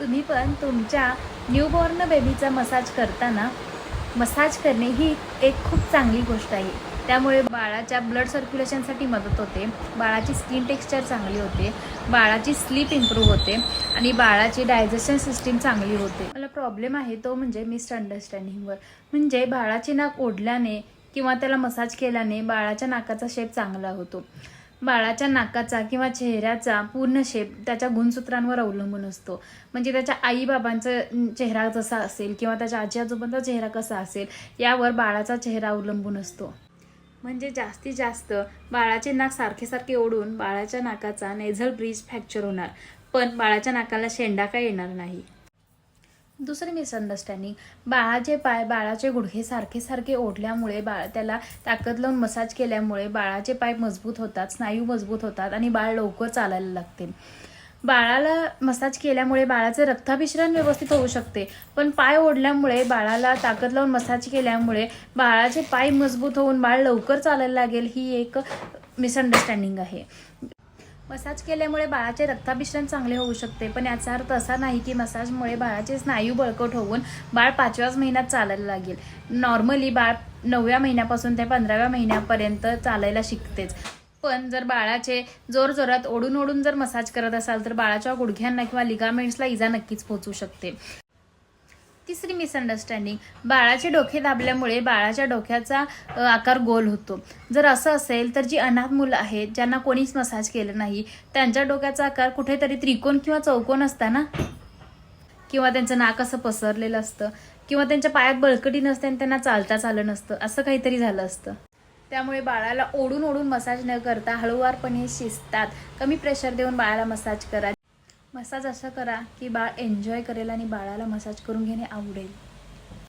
तुम्ही पण तुमच्या न्यूबॉर्न बेबीचा मसाज करताना मसाज करणे ही एक खूप चांगली गोष्ट आहे. त्यामुळे बाळाच्या ब्लड सर्क्युलेशनसाठी मदत होते. बाळाची स्किन टेक्स्चर चांगली होते. बाळाची स्लीप इम्प्रूव्ह होते आणि बाळाची डायजेशन सिस्टीम चांगली होते. मला प्रॉब्लेम आहे तो म्हणजे मिसअंडरस्टँडिंगवर म्हणजे बाळाची नाक ओढल्याने किंवा त्याला मसाज केल्याने बाळाच्या नाकाचा शेप चांगला होतो. बाळाच्या नाकाचा किंवा चेहऱ्याचा पूर्ण शेप त्याच्या गुणसूत्रांवर अवलंबून असतो. म्हणजे त्याच्या आईबाबांचा चेहरा जसा असेल किंवा त्याच्या आजी आजोबांचा चेहरा कसा असेल यावर बाळाचा चेहरा अवलंबून असतो. म्हणजे जास्तीत जास्त बाळाचे नाक सारखे सारखे ओढून बाळाच्या नाकाचा नेझल ब्रिज फ्रॅक्चर होणार. पण बाळाच्या नाकाला शेंडा काय येणार नाही. दुसरी मिसअंडरस्टँडिंग बाळाचे पाय बाळाचे गुडघे सारखे सारखे ओढल्यामुळे बाळ त्याला ताकद लावून मसाज केल्यामुळे बाळाचे पाय मजबूत होतात स्नायू मजबूत होतात आणि बाळ लवकर चालायला लागते. बाळाला मसाज केल्यामुळे बाळाचे रक्ताभिश्रण व्यवस्थित होऊ शकते पण पाय ओढल्यामुळे बाळाला ताकद लावून मसाज केल्यामुळे बाळाचे पाय मजबूत होऊन बाळ लवकर चालायला लागेल ही एक मिसअंडरस्टँडिंग आहे. मसाज केल्यामुळे बाळाचे रक्ताभिश्रण चांगले होऊ शकते. पण याचा अर्थ असा नाही की मसाजमुळे बाळाचे स्नायू बळकट होऊन बाळ पाचव्याच महिन्यात चालायला लागेल. नॉर्मली बाळ नवव्या महिन्यापासून ते पंधराव्या महिन्यापर्यंत चालायला शिकतेच. पण जर बाळाचे जोरजोरात ओढून ओढून जर मसाज करत असाल तर बाळाच्या गुडघ्यांना किंवा लिगामेंट्सला इजा नक्कीच पोचू शकते. तिसरी मिसअंडरस्टँडिंग बाळाचे डोके दाबल्यामुळे बाळाच्या डोक्याचा आकार गोल होतो. जर असं असेल तर जी अनाथ मुलं आहेत ज्यांना कोणीच मसाज केलं नाही त्यांच्या डोक्याचा आकार कुठेतरी त्रिकोण किंवा चौकोन असता ना किंवा त्यांचं नाक असं पसरलेलं असतं किंवा त्यांच्या पायात बळकटी नसते आणि त्यांना चालता आलं नसतं असं काहीतरी झालं असतं. त्यामुळे बाळाला ओढून ओढून मसाज न करता हळूवारपणे शिजतात. कमी प्रेशर देऊन बाळाला मसाज करा. मसाज असं करा की बाळ एन्जॉय करेल आणि बाळाला मसाज करून घेणे आवडेल.